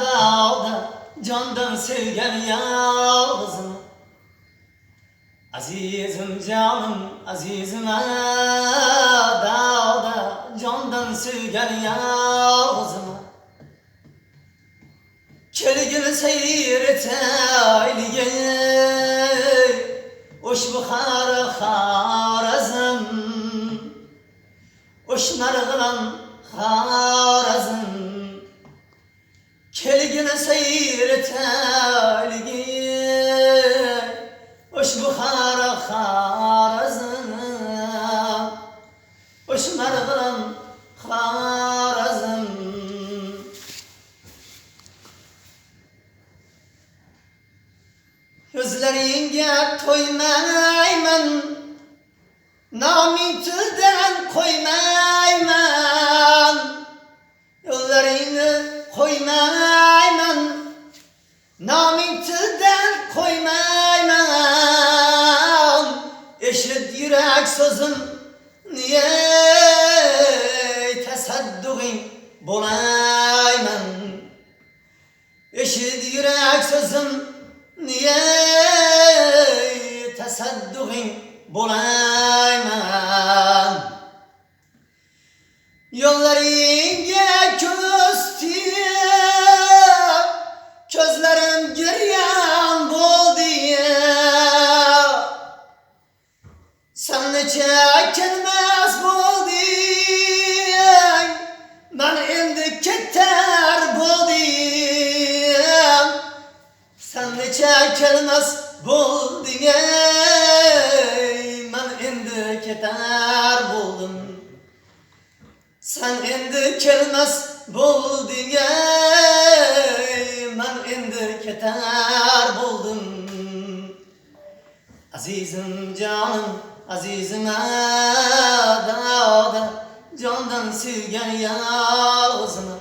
Dağda candan sevgen yalnızım. Azizim canım azizim Dağda candan sevgen yalnızım. Kelgin seyret eyleye Oş buhar harazım. Oş nargılan harazım Kelgin seyret eyleye Oş buhar harazım Oş nargılan harazım Gözleringe toymayman Namin tülden koymayman koymayman Eşit yürek sözüm Niye tesadduğin bulayman Eşit yürek sözüm niye tesadduğin bulayman de çekilmez buldun Ben endi keter buldum. Sen endi kelmez buldun Ben endi keter buldum. Azizim canım azizim dağda Candan sevgen yalnızım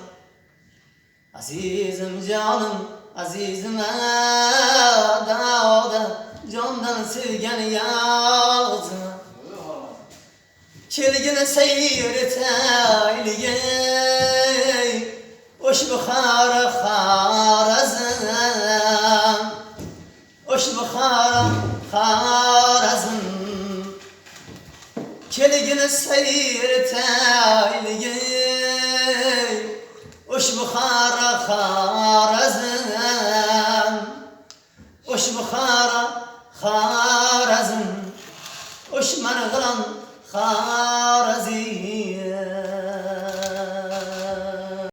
Azizim canım azizim dağda Candan sevgen yalnızım. Kelgin seyret eyleye Oş buhara harazım. Oş buhara harazım. Kelgin seyret eyleye وش بخارة؟ خارزم وش منغلن خارزية